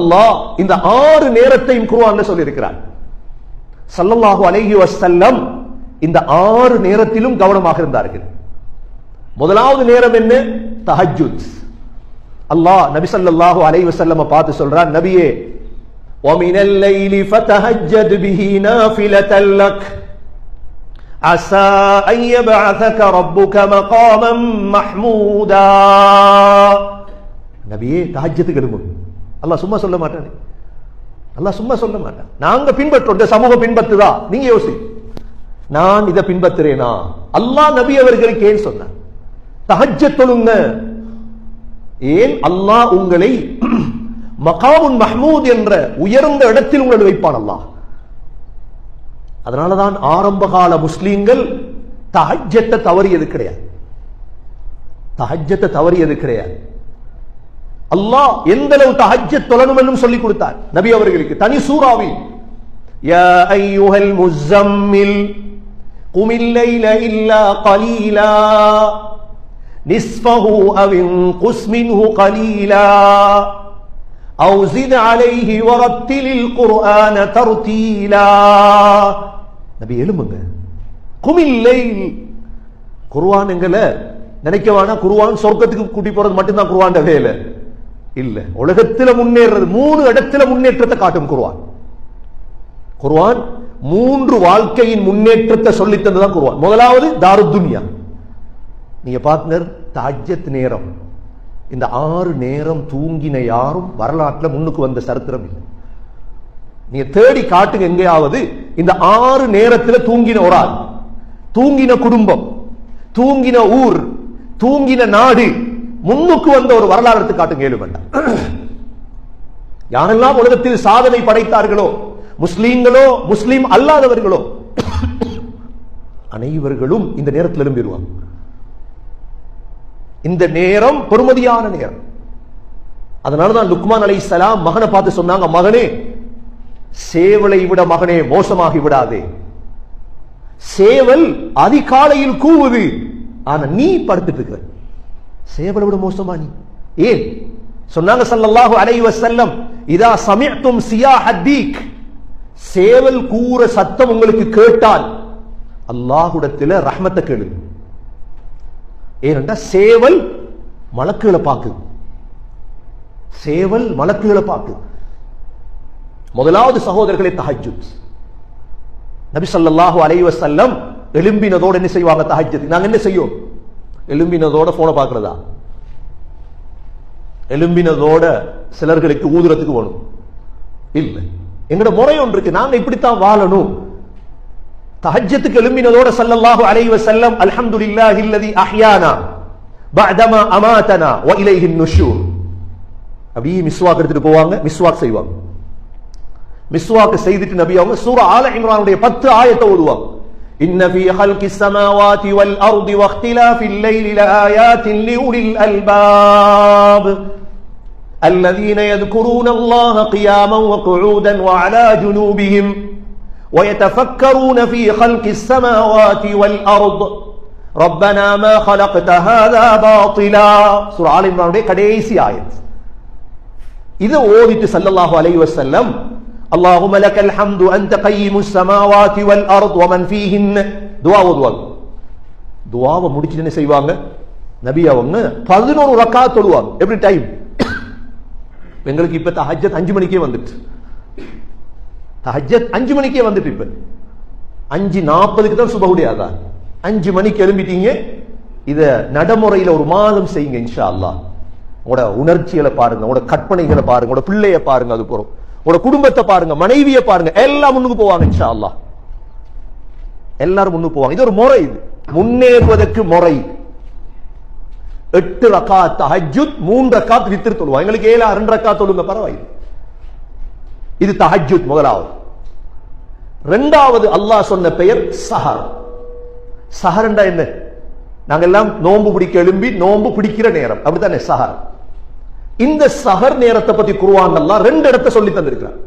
அல்லாஹ் இந்த ஆறு நேரத்தையும் குர்ஆன்ல சொல்லியிருக்கிறார் ஸல்லல்லாஹு அலைஹி வஸல்லம் இந்த ஆறு நேரத்திலும் கவனமாக இருந்தார்கள் முதலாவது நேரம் என்ன தஹஜ்ஜுத் அல்லாஹ் நபி ஸல்லல்லாஹு அலைஹி வஸல்லம் பார்த்து சொல்றான் நபியே ومن الليل فتهجد به نافلة لك عسى أن يبعثك ربك مقاما محمودا நபியே தஹஜ்ஜத்துக்கு எழும்பு அல்லா சும்மா சொல்ல மாட்டானே. அல்லா சும்மா சொல்ல மாட்டான். நாங்க பின்பற்றோம். இந்த சமூகம் பின்பற்றுதா? நீங்க யோசி. நான் இதை பின்பற்றுறேனா? அல்லாஹ் நபி அவர்களுக்கு ஏன் சொன்னான் தஹஜ்ஜத் தொழுங்க. ஏன் அல்லாஹ் உங்களை மகாமுன் மஹமூத் என்ற உயர்ந்த இடத்தில் உங்களை வைப்பான் அல்லாஹ். அதனாலதான் ஆரம்ப கால முஸ்லீம்கள் தகஜத்தை தவறியது கிடையாது. தகஜத்தை தவறியது கிடையாது. அல்லாஹ் எந்த அளவு தஹஜ்ஜத் தொழணும் என்றும் சொல்லிக் கொடுத்தார் நபி அவர்களுக்கு தனி சூறாவில் யா ஐயுஹல் முஸம்மில் قم الليل إلا قليلا نصفه أو انقص منه قليلا أو زد عليه ورتل القرآن ترتيلا நபி எழும்புங்க குமில்லை குர்வானுங்களை நினைக்க வேணாம் குர்வான் சொர்க்கத்துக்கு கூட்டி போறது மட்டும்தான் குர்வான் வேலை இல்ல. உலகத்துல முன்னேறது மூணு இடத்துல முன்னேற்றத்தை காட்டும் குருவான் குருவான் மூன்று வாழ்க்கையின் முன்னேற்றத்தை சொல்லி தந்துதான் குருவான் முதலாவது தாருத்துன்யா. நீங்க பார்ட்னர் தாஜத் நேரம். இந்த ஆறு நேரம் தூங்கின யாரும் வரலாற்றுல முன்னுக்கு வந்த சரித்திரம் இல்லை. நீங்க தேடி காட்டுங்க எங்கேயாவது இந்த ஆறு நேரத்தில் தூங்கின ஒரு ஆள். தூங்கின குடும்பம் தூங்கின ஊர் தூங்கின நாடு முன்னுக்கு வந்த ஒரு வரலாறு எடுத்து காட்டுங்க ஏழு வேண்டாம் யாரெல்லாம் உலகத்தில் சாதனை படைத்தார்களோ முஸ்லீம்களோ முஸ்லீம் அல்லாதவர்களோ அனைவர்களும் இந்த நேரத்தில் எழும்பிடுவாங்க. இந்த நேரம் பொறுமதியான நேரம். அதனாலதான் லுக்மான் அலை சலாம் மகனை பார்த்து சொன்னாங்க மகனே சேவலை விட மகனே மோசமாகி விடாதே. சேவல் அதிகாலையில் கூவுது. ஆனா நீ படுத்துட்டு இருக்க. சேவலை விட மோசமா நீ ஏன் சொன்னாங்க சல்லல்லாஹு அலைஹி வஸல்லம் இதா சமிஅத்தும் சியா ஹதீக் சேவல் கூற சத்தம் உங்களுக்கு கேட்டால் அல்லாஹ்விடத்தில் ரஹ்மத்தை கேளு ஏனென்றா சேவல் மலக்குகளை பார்க்குது சேவல் மலக்குகளை பார்க்குது முதலாவது சகோதரர்களை தஹஜ்ஜுத் நபி சல்லல்லாஹு அலைஹி வஸல்லம் எழும்பினதோட என்ன செய்வாங்க தஹஜ்ஜத் நாங்க என்ன செய்யோம் எழும்பினதோட போனை பார்க்கறதா? எழும்பினதோட சிலர்களுக்கு ஊதுறதுக்கு வேணும். இல்ல. எங்கட முறை ஒன்று இருக்கு. நாங்க இப்படித்தான் வாழணும். தஹஜ்ஜத்துக்கு எழும்பினதோட சல்லல்லாஹு அலைஹி வஸல்லம் அல்ஹம்துலில்லாஹி அல்லதி அஹ்யானா பஅதமா அமாதனா வ இலைஹி நுஷூர் அப்படியே மிஸ்வாக் எடுத்துட்டு போவாங்க மிஸ்வாக் செய்வாங்க. மிஸ்வாக் செய்துட்டு நபி அவங்க சூரா ஆல இம்ரானுடைய பத்து ஆயத்தை ஓதுவாங்க. إن في خلق السماوات والأرض واختلاف الليل لآيات لأولي الألباب الذين يذكرون الله قياما وقعودا وعلى جنوبهم ويتفكرون في خلق السماوات والأرض ربنا ما خلقت هذا باطلا سورة آل عمران கடைசி ஆயத் இதை ஓதிட்டு ஸல்லல்லாஹு அலைஹி வஸல்லம் اللهم لك الحمد أنت قيم السماوات والأرض ومن فيهن துவா ஓதுவாங்க துவாவை முடிச்சுட்டு என்ன செய்வாங்க நபி அவங்க பதினோரு ரக்கா தொழுவாங்க எப்படி டைம் எங்களுக்கு இப்ப தஹஜத் அஞ்சு மணிக்கே வந்துட்டு தஹஜத் அஞ்சு மணிக்கே வந்துட்டு இப்ப அஞ்சு நாற்பதுக்கு தான் சுபகுடைய அதான் அஞ்சு மணிக்கு எழும்பிட்டீங்க இத நடைமுறையில ஒரு மாதம் செய்யுங்க இன்ஷா அல்லாஹ் உங்களோட உணர்ச்சிகளை பாருங்க உங்களோட கற்பனைகளை பாருங்க உங்களோட பிள்ளைய பாருங்க அது போறோம் உங்களோட குடும்பத்தை பாருங்க மனைவியை பாருங்க எல்லாம் முன்னுக்கு போவாங்க இன்ஷா அல்லாஹ் எல்லாரும் முன்னுக்கு போவாங்க. இது ஒரு முறை இது. முன்னேறுவதற்கு முறை. எட்டு ரக்கா தஹஜுத் மூன்று ரக்காத் வித்திரு தொழுவாங்க. எங்களுக்கு ஏழு ரெண்டு ரக்கா தொழுங்க பரவாயில்லை. இது தஹஜுத் முதலாவது. ரெண்டாவது அல்லாஹ் சொன்ன பெயர் சஹர். சஹர்ண்டா என்ன? நாங்க எல்லாம் நோன்பு பிடிக்க எழும்பி நோன்பு பிடிக்கிற நேரம். அப்படித்தானே? சஹர். இந்த சஹர் நேரத்தை பத்தி குருவான் எல்லாம் ரெண்டு இடத்தை சொல்லி தந்திருக்கிறார்.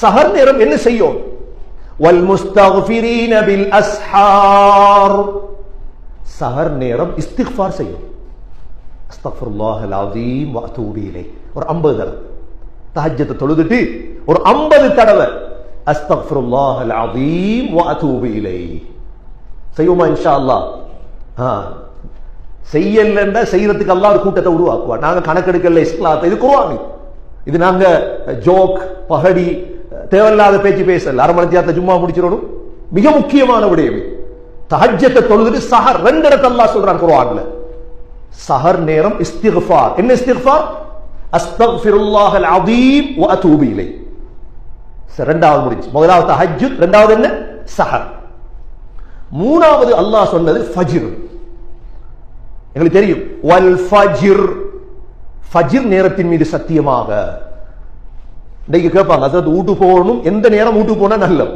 சஹர் நேரம் என்ன செய்யும்? வல் முஸ்தக்ஃபிரீன பில் அஸ்ஹார். சஹர் நேரம் இஸ்திஃபார் செய்யும். அஸ்தக்ஃபிருல்லாஹ் அல் அஸீம் ஒரு 50 தடவை. தஹஜத்தை தொழுதுட்டு ஒரு 50 தடவை. அஸ்தக்ஃபிருல்லாஹ் அல் அதீம் வ செய்வோமா இன்ஷா அல்லாஹ்? ஆ. செய்யலன்னா செய்யறதுக்கு எல்லாம் ஒரு கூட்டத்தை உருவாக்குவார் நாங்க கணக்கெடுக்கல இஸ்லாத்தை. இது குர்ஆன். இது. நாங்க ஜோக் பகடி தேவையில்லாத பேச்சு பேசல. அரை மணி நேரத்தை சும்மா முடிச்சிடணும். மிக முக்கியமான விடயம் தஹஜத்தை தஹஜ்ஜத்தை தொழுதுட்டு சஹர் ரெண்டு இடத்துல அல்லாஹ் சொல்றான் குர்ஆன்ல. சஹர் நேரம் இஸ்திக்ஃபார். என்ன இஸ்திக்ஃபார்? அஸ்தக்ஃபிருல்லாஹ் அல் அதீம் வ அதூபு இலை ரெண்டாவது முடிஞ்சு. முதலாவது தஹஜ்ஜுத் ரெண்டாவது என்ன? சஹர். மூணாவது அல்லாஹ் சொன்னது ஃபஜ்ர். எங்களுக்கு தெரியும். வல் ஃபஜிர். ஃபஜிர் நேரத்தின் மீது சத்தியமாக. இன்னைக்கு கேட்பாங்க அதாவது வீட்டு போகணும். எந்த நேரம் வீட்டுக்கு போனா நல்லது.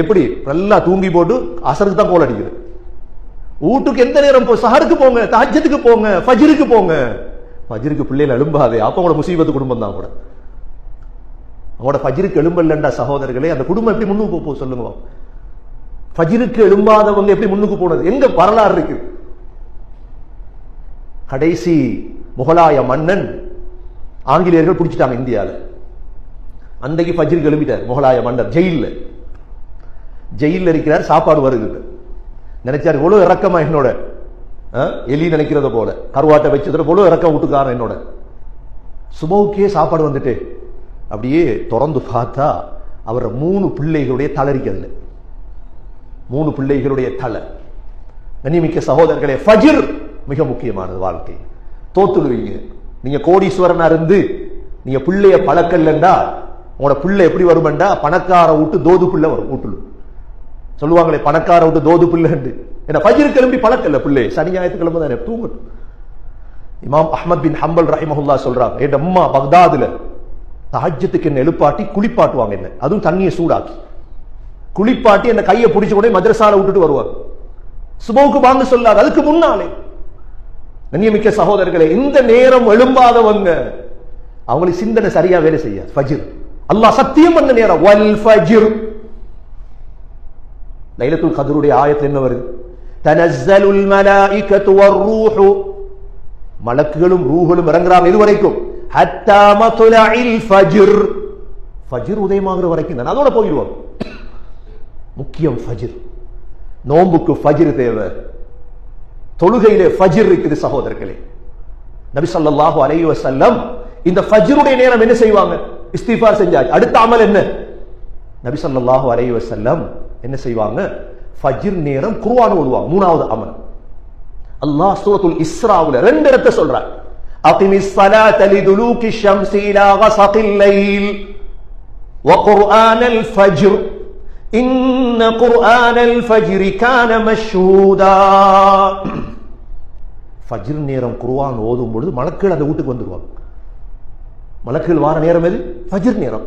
எப்படி? நல்லா தூங்கி போட்டு அசருக்கு தான் கோல் அடிக்குது. வீட்டுக்கு எந்த நேரம் போ சஹருக்கு போங்க தாஜத்துக்கு போங்க ஃபஜிருக்கு போங்க. ஃபஜிருக்கு பிள்ளைகள் எழும்பாதே. அப்போ கூட முசீபத்து குடும்பம் தான் கூட. அவங்களோட ஃபஜிருக்கு எழும்பல்லண்டா சகோதரர்களே. அந்த குடும்பம் எப்படி முன்னுக்கு போக சொல்லுங்க. ஃபஜிருக்கு எழும்பாதவங்க எப்படி முன்னுக்கு போனது? எங்க வரலாறு இருக்குது கடைசி முகலாய மன்னன் ஆங்கிலேயர்கள் பிடிச்சிட்டாங்க இந்தியாவில் அன்றைக்கு பஜ்ரி எழுப்பிட்டார் முகலாய மன்னர். ஜெயிலில். ஜெயிலில் இருக்கிறார் சாப்பாடு வருகிறது. நினைச்சார் இவ்வளோ இறக்கமா என்னோட ஆ? எலி நினைக்கிறத போல. கருவாட்டை வச்சதோட இவ்வளோ இறக்கம் விட்டுக்காரன் என்னோட. சுபவுக்கே சாப்பாடு வந்துட்டு அப்படியே திறந்து பார்த்தா அவர் மூணு பிள்ளைகளுடைய தளரிக்கல்ல. மூணு பிள்ளைகளுடைய தலை. கண்ணியமிக்க சகோதரர்களே ஃபஜிர் மிக முக்கியமானது வாழ்க்கை. தோத்துடுவீங்க. நீங்க கோடீஸ்வரனா இருந்து நீங்க பிள்ளைய பழக்கலண்டா உங்களோட பிள்ளை எப்படி வருமெண்டா பணக்கார விட்டு தோது பிள்ளை வரும் வீட்டுலும் சொல்லுவாங்களே பணக்கார விட்டு தோது பிள்ளைண்டு என்ன பஜிர் கிளம்பி பழக்கல்ல பிள்ளை. சனி ஞாயிற்றுக்கிழமை தானே தூங்கட்டும். இமாம் அஹமத் பின் ஹம்பல் ரஹிமஹுல்லா சொல்றாங்க என் அம்மா பக்தாதுல தாஜ்யத்துக்கு என்ன எழுப்பாட்டி குளிப்பாட்டுவாங்க என்ன? அதுவும் தண்ணியை சூடாக்கி. குளிப்பாட்டி என்ன கையை பிடிச்ச உடனே மதரசால விட்டுட்டு வருவாங்க. சுபோக்கு வாங்க சொல்லாது அதுக்கு முன்னாலே கண்ணியமிக்க சகோதரர்களே இந்த நேரம் எழும்பாதவங்க அவங்களுக்கு சிந்தனை சரியா வேலை செய்யாது. ஃபஜிர். அல்லாஹ் சத்தியம் பண்ண நேரம். வல் ஃபஜிர். லைலத்துல் கதருடைய ஆயத்து என்ன வருது? தனஸ்ஸலுல் மலாயிகத்து வர்ரூஹு மலக்குகளும் ரூஹுகளும் இறங்குறாங்க இது வரைக்கும் ஹத்தா மத்லஇல் ஃபஜிர். ஃபஜிர் உதயமாகிற வரைக்கும் தான். அதோட போயிடுவாங்க முக்கியம் ஃபஜிர். நோம்புக்கு ஃபஜிர் தேவை. தொழுகையிலே ஃபஜிர் இருக்குது சகோதரர்களே. நபி சொல்லாஹு அலைய வசல்லம் இந்த ஃபஜ்ருடைய நேரம் என்ன செய்வாங்க? இஸ்திஃபார் செஞ்சாச்சு அடுத்த அமல் என்ன? நபி சொல்லாஹு அலைய வசல்லம் என்ன செய்வாங்க? ஃபஜிர் நேரம் குருவான் ஓடுவாங்க மூணாவது அமல். அல்லாஹ் சூரத்துல் இஸ்ராவுல ரெண்டு இடத்தை சொல்றார். அகிமி ஸலாத லிதுலூகி ஷம்ஸி இலா கஸகில் லைல். வ குர்ஆனல் ஃபஜ்ர். இன்ன குர்ஆனல் ஃபஜ்ரி கான மஷ்ஹூதா ஃபஜ்ர் நேரம் குர்ஆன் ஓதும் பொழுது மலக்குகள் அந்த வீட்டுக்கு வந்துடுவாங்க மலக்குகள் வார நேரம் எது? ஃபஜ்ர் நேரம்.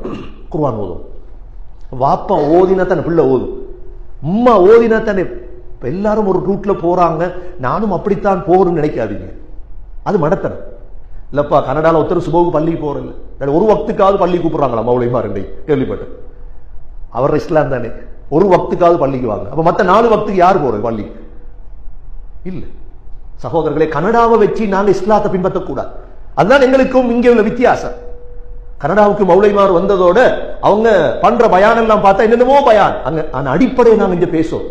குர்ஆன் ஓதும். வாப்பா ஓதினா தன் பிள்ளை ஓதும். உம்மா ஓதினா தானே எல்லாரும் ஒரு ரூட்ல போறாங்க. நானும் அப்படித்தான் போகணும்னு நினைக்காதீங்க. அது மடத்தனம். இல்லப்பா கனடாவில் ஒருத்தர் சுபவுக்கு பள்ளிக்கு போறது ஒரு வக்துக்காவது பள்ளி கூப்பிடுறாங்களா மௌலிமா ரெண்டை கேள்விப்பட்டேன். அவர் இஸ்லாம் தானே. ஒரு வக்துக்காவது பள்ளிக்கு வாங்க. அப்போ மற்ற நாலு வக்துக்கு யார் போறது பள்ளி இல்லை. சகோதரர்களே கனடாவை வச்சு நாங்கள் இஸ்லாத்தை பின்பற்றக்கூடாது. அதுதான் எங்களுக்கும் இங்கே உள்ள வித்தியாசம். கனடாவுக்கு மௌலைமார் வந்ததோட அவங்க பண்ற பயான் எல்லாம் பார்த்தா என்னென்னமோ பயான். அங்க ஆனால் அடிப்படையை நாங்க இங்க பேசுவோம்.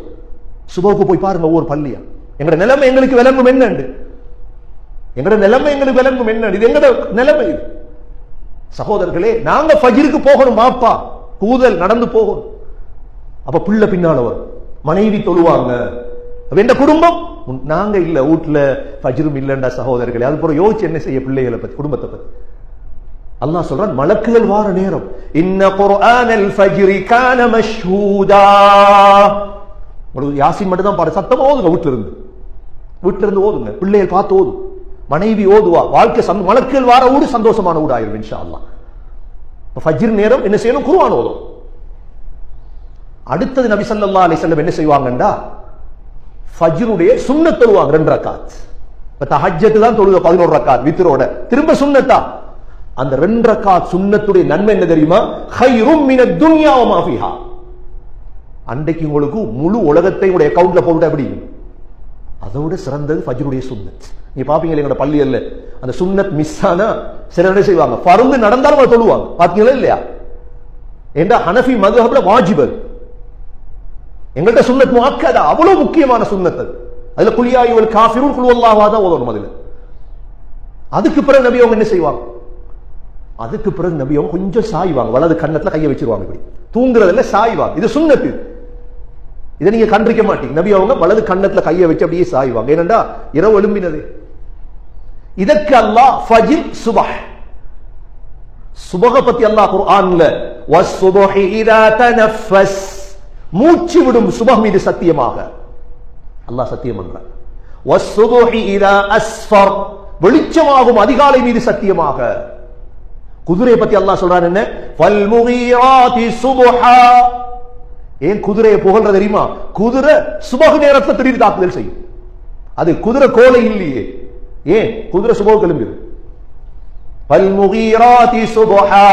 சுபோக்கு போய் பாருங்க ஒவ்வொரு பள்ளியா. எங்கட நிலைமை எங்களுக்கு விளங்கும் என்னண்டு? எங்கட நிலைமை எங்களுக்கு விளங்கும் என்னண்டு? இது எங்கட நிலைமை இது. சகோதரர்களே நாங்க பகிருக்கு போகணும் பாப்பா கூதல் நடந்து போகும். அப்ப பிள்ளை பின்னால வரும் மனைவி தொழுவாங்க. அப்ப குடும்பம்? உன்- நாங்க இல்ல வீட்டுல பஜிரும் இல்லண்டா சகோதரர்களே. அது போற யோசிச்சு என்ன செய்ய பிள்ளைகளை பத்தி குடும்பத்தை பத்தி? அல்லாஹ் சொல்றான் மலக்குகள் வார நேரம். இன்ன குர்ஆனல் ஃபஜ்ரி கான மஷ்ஹூதா. உங்களுக்கு யாசின் மட்டும் தான் பாரு சத்தமா ஓதுங்க வீட்டுல இருந்து. வீட்டுல இருந்து ஓதுங்க பிள்ளைகள் பார்த்து ஓதும். மனைவி ஓதுவா வாழ்க்கை சந்த- மலக்குகள் வார ஊடு சந்தோஷமான ஊடாயிரும் இன்ஷா அல்லாஹ். ஃபஜ்ர் நேரம் என்ன செய்யணும்? குருவான் ஓதும். அடுத்தது நபி சல்லா அலி என்ன செய்வாங்கண்டா? ஃபஜ்ருடைய சுண்ணத் தொழுவாங்க ரெண்டு ரக்காத். இப்ப தஹஜத்து தான் தொழுக 11 ரக்காத் வித்ரோட. திரும்ப சுண்ணத்தா? அந்த ரெண்டு ரக்காத் சுண்ணத்துடைய நன்மை என்ன தெரியுமா? ஹைரும் மின துன்யா வ அன்றைக்கு உங்களுக்கு முழு உலகத்தை உடைய அக்கவுண்ட்ல போட்டு அப்படி அதோட சிறந்தது ஃபஜ்ருடைய சுண்ணத். நீ பாப்பீங்க எங்களோட பள்ளியல்ல அந்த சுண்ணத் மிஸ் ஆனா சில என்ன செய்வாங்க? பருந்து நடந்தாலும் அவங்க தொழுவாங்க. பாத்தீங்களா இல்லையா? என்ற ஹனஃபி மதுஹப்ல வாஜிபர் எங்கள்கிட்ட சுண்ணத் முஅக்கதா அவ்வளவு முக்கியமான சுண்ணத் அது. அதுல இவள் காஃபிரும் குழுவல்லாவா தான் ஓதணும் அதுல. அதுக்கு பிறகு நபி அவங்க என்ன செய்வாங்க? அதுக்கு பிறகு நபி அவங்க கொஞ்சம் சாய்வாங்க. வலது கண்ணத்துல கையை வச்சிருவாங்க இப்படி. தூங்குறதுல சாய்வாங்க. இது சுண்ணத்து இதை நீங்க கண்டிருக்க மாட்டீங்க. நபி அவங்க வலது கண்ணத்துல கையை வச்சு அப்படியே சாய்வாங்க. ஏனண்டா இரவு எழும்பினது. இதற்கு அல்லாஹ் ஃபஜில் சுபஹ். சுபக பத்தி அல்லாஹ் குர்ஆன்ல வஸ்ஸுபஹி இதா தனஃபஸ். மூச்சு விடும் சுபஹ் மீது சத்தியமாக. அல்லாஹ் சத்தியம் பண்றான். வஸ்ஸுபஹி இதா அஸ்ஃபர். வெளிச்சமாகும் அதிகாலை மீது சத்தியமாக. குதிரையை பத்தி அல்லாஹ் சொல்றான் என்ன? ஃபல் முகீராதி சுபஹா. ஏன் குதிரையை புகழ்ற தெரியுமா? குதிரை சுபக நேரத்துல திடீர் தாக்குதல் செய்யும். அது குதிரை கோலை இல்லையே. ஏன்? குதிரை சுபோவுக்கு எழும்புது பல்முகீராதி சுபஹா.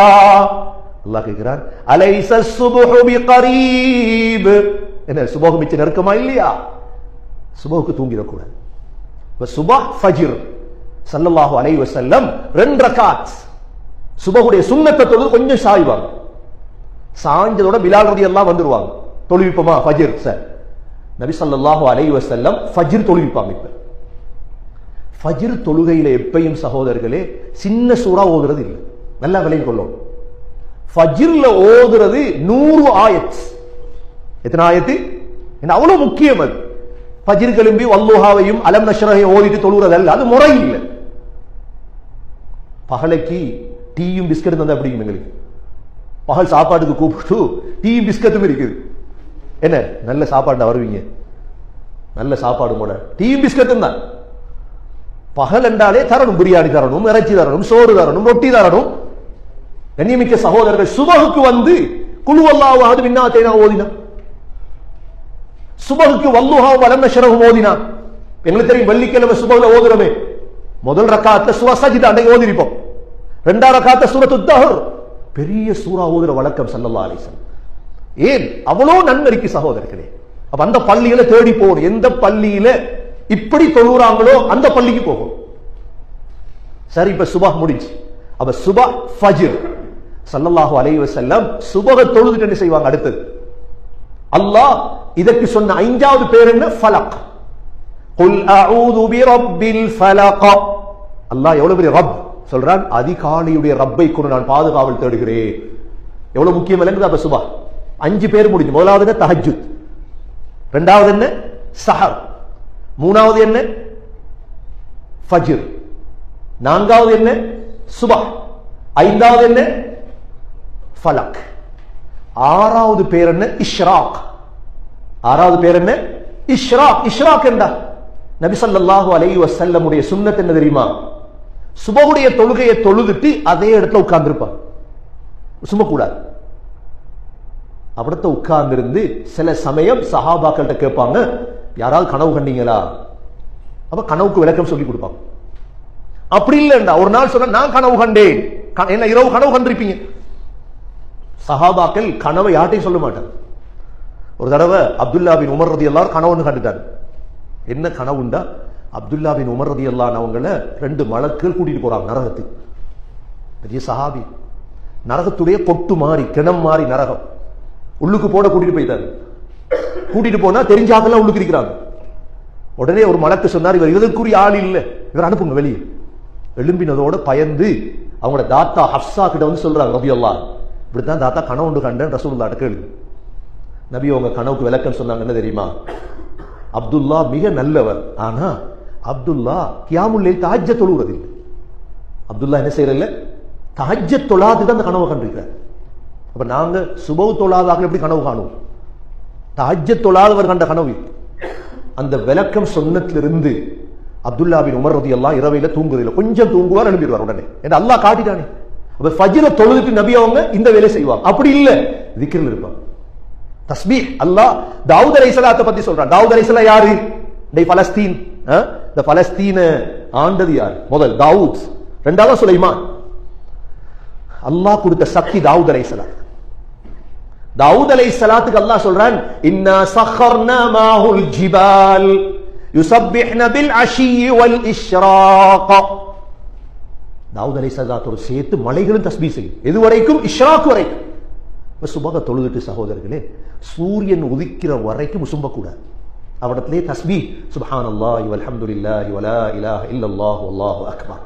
அல்லாஹ் கேட்கிறார் அலைச சுபஹு பிகரீப். என்ன சுபஹ் மிச்ச நெருக்கமா இல்லையா? சுபஹுக்கு தூங்கிட கூடாது வ சுபஹ் ஃபஜ்ர். ஸல்லல்லாஹு அலைஹி வஸல்லம் ரெண்டு ரக்காத். சுபஹுடைய சுன்னத்தை தொழுது கொஞ்சம் சாய்வாங்க. சாஞ்சதோட பிலால் ரதி எல்லாம் வந்துருவாங்க. தொழுவிப்போமா? ஃபஜ்ர் சார். நபி ஸல்லல்லாஹு அலைஹி வஸல்லம் ஃபஜ்ர் தொழுவிப்பாங்க இப்போ. ஃபஜிர் தொழுகையில் எப்பயும் சகோதரர்களே சின்ன சூறா ஓதுறது இல்லை. நல்லா விலையில் கொள்ளும். ஃபஜிர்ல ஓதுறது நூறு ஆயத். எத்தனை ஆயத்து? என்ன அவ்வளவு முக்கியம் அது. ஃபஜிர் கிளம்பி வல்லுஹாவையும் அலம் நஷ்ரஹையும் ஓதிட்டு தொழுகிறது அல்ல. அது முறை இல்லை. பகலைக்கு டீயும் பிஸ்கட் தந்தா பிடிக்கும் எங்களுக்கு? பகல் சாப்பாட்டுக்கு கூப்பிட்டு டீயும் பிஸ்கட்டும் இருக்குது. என்ன நல்ல சாப்பாடு வருவீங்க? நல்ல சாப்பாடு கூட டீயும் பிஸ்கட்டும் தான். பகல் என்றாலே தரணும் பிரியாணி தரணும் இறைச்சி தரணும் சோறு தரணும் ரொட்டி தரணும். கண்ணியமிக்க சகோதரர்கள் சுபகுக்கு வந்து குழுவல்லாவது மின்னாத்தேனா ஓதினான் சுபகுக்கு வல்லுஹா வளர்ந்த ஷரஹும் ஓதினா எங்களுக்கு தெரியும் வெள்ளிக்கிழமை சுபகுல ஓதுறமே. முதல் ரக்காத்த சுவ சஜிதா அன்னைக்கு ஓதிருப்போம். ரெண்டாம் ரக்காத்த சூரத்து தஹர். பெரிய சூறா ஓதுற வழக்கம் சல்லல்லா அலிசன் ஏன்? அவ்வளோ நன்மை சகோதரர்களே. அப்ப அந்த பள்ளியில தேடி போகணும். எந்த பள்ளியில இப்படி தொழுகிறாங்களோ அந்த பள்ளிக்கு போகும். சரி இப்ப சுபா முடிஞ்சு. அப்ப சுபா ஃபஜிர். சல்லல்லாஹு அலைஹி வஸல்லம் சுபக தொழுதுட்டு என்ன செய்வாங்க அடுத்தது? அல்லாஹ் இதற்கு சொன்ன ஐந்தாவது பேர் என்ன? ஃபலக். குல் அஊது பிரப்பில் ஃபலக். அல்லாஹ் எவ்வளவு பெரிய ரப்? சொல்றான் அதிகாலையுடைய ரப்பை கொண்டு நான் பாதுகாவல் தேடுகிறேன். எவ்வளவு முக்கியம் இல்லைங்கிறது அப்ப சுபா அஞ்சு பேர் முடிஞ்சு. முதலாவது என்ன? தஹஜ்ஜுத். ரெண்டாவது என்ன? சஹர். மூணாவது என்ன? ஃபஜ்ர். நான்காவது என்ன? சுபா ஐந்தாவது என்ன? ஃபலக். ஆறாவது பேர் என்ன? இஷ்ராக். ஆறாவது பேர் என்ன? இஷ்ராக். இஷ்ராக் என்றா? நபி ஸல்லல்லாஹு அலைஹி வஸல்லமுடைய சுன்னத் என்ன தெரியுமா? சுபகுடைய தொழுகையை தொழுதுட்டு அதே இடத்துல உட்கார்ந்துருப்பான் சும்மா கூடாது அப்படித்த உட்கார்ந்திருந்து சில சமயம் சஹாபாக்கள்கிட்ட கேட்பாங்க யாராவது கனவு கண்டீங்களா? அப்ப கனவுக்கு விளக்கம் சொல்லி கொடுப்பாங்க. அப்படி இல்லைண்டா. ஒரு நாள் சொன்ன நான் கனவு கண்டேன். என்ன இரவு கனவு கண்டிருப்பீங்க. சஹாபாக்கள் கனவை யார்ட்டையும் சொல்ல மாட்டாங்க. ஒரு தடவை அப்துல்லா பின் உமர் ரதி எல்லாரும் கனவுன்னு கண்டுட்டாரு. என்ன கனவுண்டா? அப்துல்லா பின் உமர் ரதி அவங்கள ரெண்டு மலக்கள் கூட்டிட்டு போறாங்க நரகத்துக்கு. பெரிய சஹாபி. நரகத்துடைய கொட்டு மாறி கிணம் மாறி நரகம். உள்ளுக்கு போட கூட்டிட்டு போயிட்டாரு. கூட்டிட்டு போனா தெரிஞ்சாக்கெல்லாம் உள்ளுக்கு இருக்கிறாங்க. உடனே ஒரு மலக்கு சொன்னார் இவர் இதற்குரிய ஆள் இல்லை. இவர் அனுப்புங்க வெளியே. எழும்பினதோட பயந்து அவங்களோட தாத்தா ஹப்சா கிட்ட வந்து சொல்றாங்க ரபி அல்லா இப்படித்தான் தாத்தா கனவு ஒன்று கண்டேன் ரசூல்லாட்ட கேளு. நபி அவங்க கனவுக்கு விளக்கம் சொன்னாங்க என்ன தெரியுமா? அப்துல்லா மிக நல்லவர். ஆனா அப்துல்லா கியாமுல்லே தாஜ்ஜ தொழுவதில்லை அப்துல்லா என்ன செய்யறதில்ல? தாஜ்ஜ தொழாது தான் அந்த கனவை கண்டிருக்கிறார். அப்ப நாங்க சுபவு தொழாதாக எப்படி கனவு காணுவோம்? தாஜ்ஜ தொழாதவர் கண்ட கனவு. அந்த விளக்கம் சொன்னத்திலிருந்து அப்துல்லா பின் உமர் ரதி எல்லாம் இரவையில தூங்குறதில்ல கொஞ்சம் தூங்குவார் எழுப்பிடுவார் உடனே. ஏன்னா அல்லாஹ் காட்டிட்டானே. அப்ப ஃபஜ்ர தொழுதுட்டு நபி அவங்க இந்த வேலையை செய்வாங்க. அப்படி இல்ல. திக்ரில் இருப்பாங்க. தஸ்மி அல்லாஹ் தாவூத் அலைசலாத்தை பத்தி சொல்றான். தாவூத் அலைசலா யாரு? டே பலஸ்தீன். இந்த பலஸ்தீன ஆண்டது யார்? முதல் தாவூத். ரெண்டாவது சுலைமான். அல்லாஹ் கொடுத்த சக்தி தாவூத் அலைசலா தாவூத் அலை சலாத்துக்கு அல்லாஹ் சொல்றான் இன்னா சஹர்னா மாஹுல் ஜிபால் யுசப்பிஹ்ன பில் அஷி வல் இஷ்ராக். தாவூத் அலை சலாத்தோடு சேர்த்து மலைகளும் தஸ்பீ செய்யும். எது வரைக்கும்? இஷ்ராக் வரைக்கும். சுபாக சுபக தொழுதுட்டு சகோதரர்களே சூரியன் உதிக்கிற வரைக்கும் சும்பக்கூடாது. அவடத்திலே தஸ்பீ சுபஹான் அல்லாஹ் அல்ஹம்துலில்லாஹி இவலா இலாஹ இல்லல்லாஹ் அல்லாஹு அக்பர்.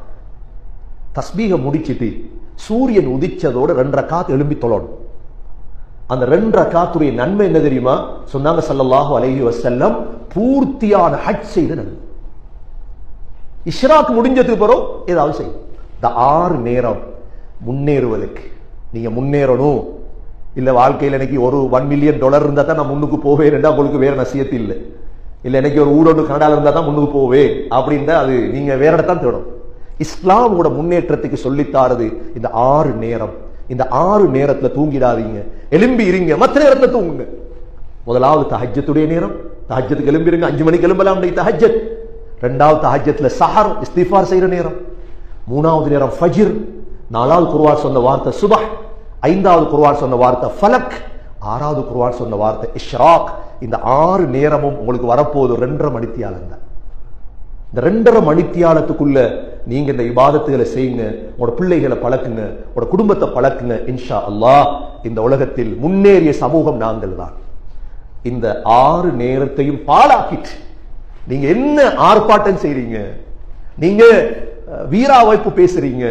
தஸ்பீக முடிச்சிட்டு சூரியன் உதிச்சதோட ரெண்டரை காத்து எழும்பி தொழணும். அந்த ரெண்டு ரக்காத்துடைய நன்மை என்ன தெரியுமா? சொன்னாங்க சல்லல்லாஹு அலஹி வசல்லம் பூர்த்தியான ஹஜ் செய்த நன்மை. இஷ்ராக் முடிஞ்சதுக்கு பிறகு ஏதாவது செய்யும் இந்த ஆறு நேரம் முன்னேறுவதற்கு. நீங்க முன்னேறணும். இல்ல வாழ்க்கையில் எனக்கு ஒரு ஒன் மில்லியன் டாலர் இருந்தா தான் நான் முன்னுக்கு போவேன் உங்களுக்கு வேற நசியத்து இல்லை. இல்லை எனக்கு ஒரு ஊரோடு கனடால இருந்தால் தான் முன்னுக்கு போவேன் அப்படின்னு அது நீங்கள் வேற இடத்தான் தேடும். இஸ்லாமோட முன்னேற்றத்துக்கு சொல்லித்தாரது இந்த ஆறு நேரம். இந்த ஆறு நேரத்துல தூங்கிடாதீங்க. எலும்பி இருங்க. மற்ற நேரத்துல தூங்குங்க. முதலாவது தஹஜத்துடைய நேரம். தஹஜத்துக்கு எலும்பிருங்க. அஞ்சு மணிக்கு எலும்பலாம் தஹஜத் ரெண்டாவது தஹஜத்துல சஹர் இஸ்திஃபார் செய்யற நேரம். மூணாவது நேரம் ஃபஜிர். நாலாவது குருவார் சொன்ன வார்த்தை சுபஹ். ஐந்தாவது குருவார் சொன்ன வார்த்தை ஃபலக். ஆறாவது குருவார் சொன்ன வார்த்தை இஷ்ராக். இந்த ஆறு நேரமும் உங்களுக்கு வரப்போகுது ரெண்டரை மணித்தியாலம் தான் இந்த ரெண்டரை மணித்தியாலத்துக்குள்ள நீங்க இந்த இபாதத்துகளை செய்யுங்க உங்களோட பிள்ளைகளை பழக்குங்க உங்களோட குடும்பத்தை பழக்குங்க இன்ஷா அல்லாஹ் இந்த உலகத்தில் முன்னேறிய சமூகம் நாங்கள் தான் இந்த ஆறு நேரத்தையும் பாழாக்கிட்டு நீங்க என்ன ஆர்ப்பாட்டம் செய்றீங்க? நீங்க அஹ், வீரா பேசுறீங்க?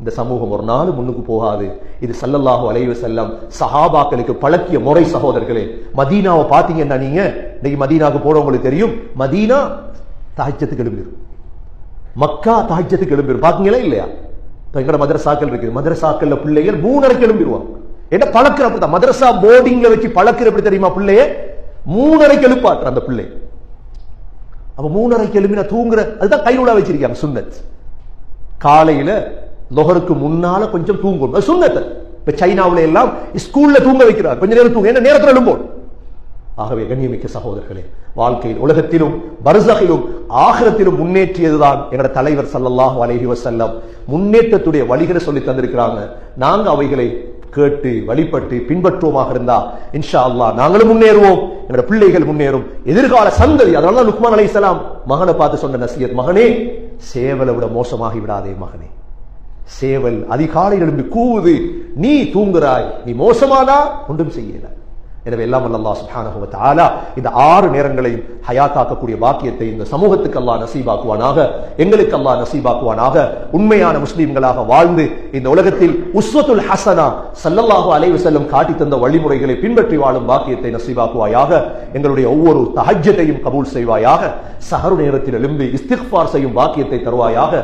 இந்த சமூகம் ஒரு நாள் முன்னுக்கு போகாது. இது சல்லல்லாஹு அலைவு செல்லம் சஹாபாக்களுக்கு பழக்கிய முறை சகோதரர்களே. மதீனாவை பாத்தீங்கன்னா நீங்க இன்னைக்கு மதீனாவுக்கு போறவங்களுக்கு தெரியும் மதீனா தஹஜத்துக்கு எழும்பிடும் மக்கா தஹஜத்துக்கு எழும்பிடும் பாத்தீங்களா இல்லையா? இப்ப எங்கட மதரசாக்கள் இருக்குது மதரசாக்கள்ல பிள்ளைகள் மூணரைக்கு எழும்பிடுவாங்க என்ன பழக்கிற அப்படிதான் மதரசா போர்டிங்ல வச்சு பழக்கிற எப்படி தெரியுமா பிள்ளைய? மூணரைக்கு எழுப்பாட்டுற அந்த பிள்ளை. அப்ப மூணரைக்கு எழுப்பினா தூங்குற அதுதான் கைநூலா வச்சிருக்காங்க சுண்ணத். காலையில லொகருக்கு முன்னால கொஞ்சம் தூங்கணும். சுண்ணத்தை. இப்ப சைனாவுல எல்லாம் ஸ்கூல்ல தூங்க வைக்கிறார் கொஞ்ச நேரம் தூங்க. என்ன நேரத்துல எழும்போம். ஆகவே கண்ணியமிக்க சகோதரர்களே வாழ்க்கையில் உலகத்திலும் பர்சகிலும் ஆகிரத்திலும் முன்னேற்றியதுதான் எங்களோட தலைவர் சல்லல்லாஹ் அலஹி வசல்லம் முன்னேற்றத்துடைய வழிகளை சொல்லி தந்திருக்கிறாங்க. நாங்க அவைகளை கேட்டு வழிபட்டு பின்பற்றுவோமாக இருந்தா இன்ஷா அல்லாஹ் நாங்களும் முன்னேறுவோம். எங்களோட பிள்ளைகள் முன்னேறும். எதிர்கால சந்ததி அதனால தான் அலி இஸ்லாம் மகனை பார்த்து சொன்ன நசியத் மகனே சேவலை விட மோசமாகி விடாதே மகனே. சேவல் அதிகாலை எழும்பி கூவுது நீ தூங்குறாய் நீ மோசமானா ஒன்றும் செய்யலை. எனவே எல்லாம் வல்ல அல்லாஹ் சுப்ஹானஹு இந்த ஆறு நேரங்களையும் ஹயாத்தாக்கக்கூடிய பாக்கியத்தை இந்த சமூகத்துக்கு அல்லா நசீபாக்குவானாக எங்களுக்கு அல்லா நசீபாக்குவானாக உண்மையான முஸ்லீம்களாக வாழ்ந்து இந்த உலகத்தில் உஸ்வத்துல் ஹசனா சல்லல்லாஹு அலைவு செல்லும் காட்டி தந்த வழிமுறைகளை பின்பற்றி வாழும் பாக்கியத்தை நசீபாக்குவாயாக எங்களுடைய ஒவ்வொரு தஹஜ்ஜத்தையும் கபூல் செய்வாயாக சஹரு நேரத்தில் எழும்பி இஸ்திஃபார் செய்யும் பாக்கியத்தை தருவாயாக